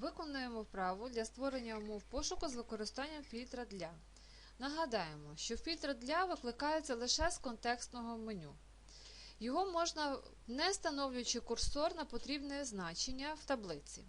Виконуємо вправу для створення умов пошуку з використанням фільтра для. Нагадаємо, що фільтр для викликається лише з контекстного меню. Його можна не встановлюючи курсор на потрібне значення в таблиці.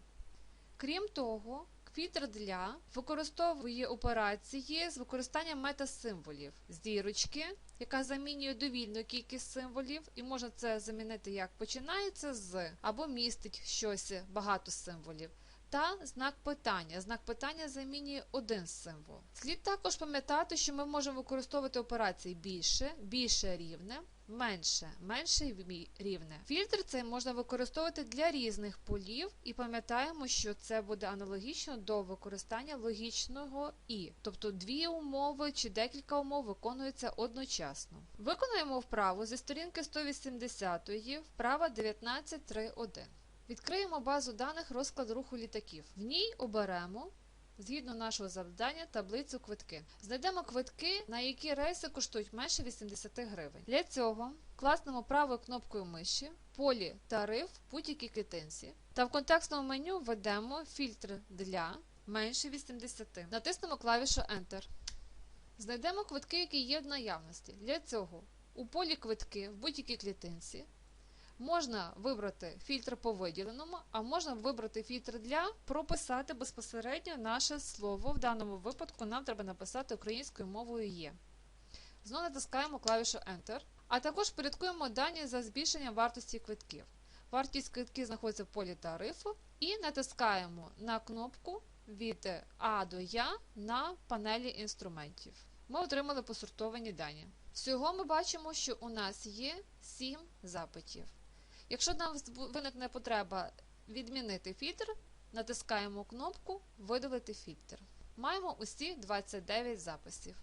Крім того, фільтр для використовує операції з використанням метасимволів з дірочки, яка замінює довільну кількість символів, і можна це замінити як починається з або містить щось багато символів. Та знак питання. Знак питання замінює один символ. Слід також пам'ятати, що ми можемо використовувати операції більше, більше рівне, менше, менше рівне. Фільтр цей можна використовувати для різних полів, і пам'ятаємо, що це буде аналогічно до використання логічного і, тобто дві умови чи декілька умов виконуються одночасно. Виконуємо вправу зі сторінки 180, вправа 19.3.1. Відкриємо базу даних розклад руху літаків. В ній оберемо, згідно нашого завдання, таблицю квитки. Знайдемо квитки, на які рейси коштують менше 80 гривень. Для цього класнемо правою кнопкою миші полі Тариф будь-якій клітинці та в контекстному меню введемо фільтр для менше 80. Натиснемо клавішу Enter. Знайдемо квитки, які є в наявності. Для цього у полі квитки в будь-якій клітинці Можна вибрати фільтр по виділеному, а можна вибрати фільтр для прописати безпосередньо наше слово. В даному випадку нам треба написати українською мовою є. Знову натискаємо клавішу Enter, а також порядкуємо дані за збільшенням вартості квитків. Вартість квитків знаходиться в полі тарифу і натискаємо на кнопку від А до Я на панелі інструментів. Ми отримали посортовані дані. Всього ми бачимо, що у нас є 7 запитів. Якщо нам виникне потреба відмінити фільтр, натискаємо кнопку Видалити фільтр. Маємо усі 29 записів.